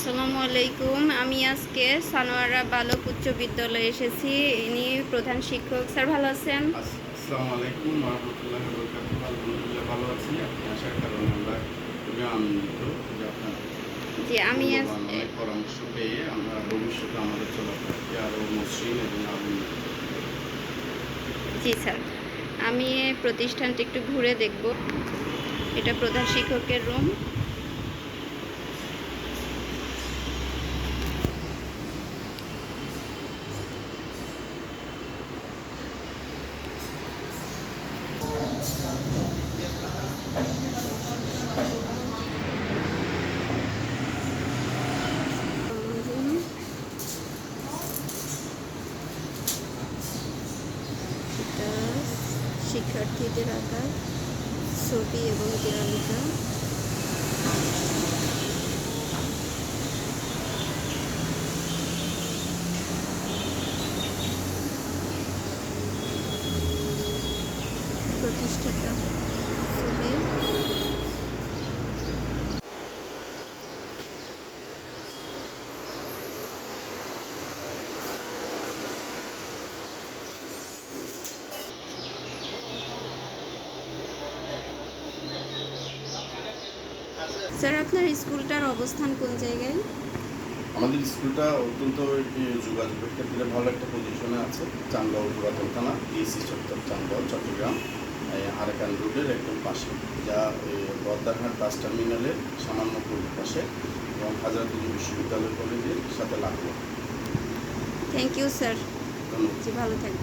আসসালামু আলাইকুম। আমি আজকে সানোয়ারা বালক উচ্চ বিদ্যালয়ে এসেছি। ইনি প্রধান শিক্ষক। স্যার ভালো আছেন? আসসালামু আলাইকুম রহমতুল্লাহ বরকাতুহ। আলহামদুলিল্লাহ ভালো আছি। আপনি আসার কারণে আমরা খুবই আনন্দিত যে আপনার জি আমি পরামর্শ পেয়ে আমরা ভবিষ্যতে আমাদের চলাফেরাকে আরও মসৃণ এবং আরও। জি স্যার। আমি প্রতিষ্ঠানটি একটু ঘুরে দেখব। এটা প্রধান শিক্ষকের রুম। শিক্ষার্থীদের আঁকা ছবি এবং তালিকা প্রতিষ্ঠাতা স্যার আপনার স্কুলটার অবস্থান কোন জায়গায়? আমাদের স্কুলটা অত্যন্ত যোগাযোগের ক্ষেত্রে ভালো একটা পজিশনে আছে। চান্দগাঁও পুরাতন থানা ডিএসসি চত্বর চান্দগাঁও চট্টগ্রাম আরাকান রোডের একদম পাশে। যা বদ্দারহাট বাস টার্মিনালের সামান্য পূর্ব পাশে এবং হাজারদুলি বিশ্ববিদ্যালয় কলেজের সাথে লাগল থ্যাংক ইউ স্যার জি ভালো থাকবেন।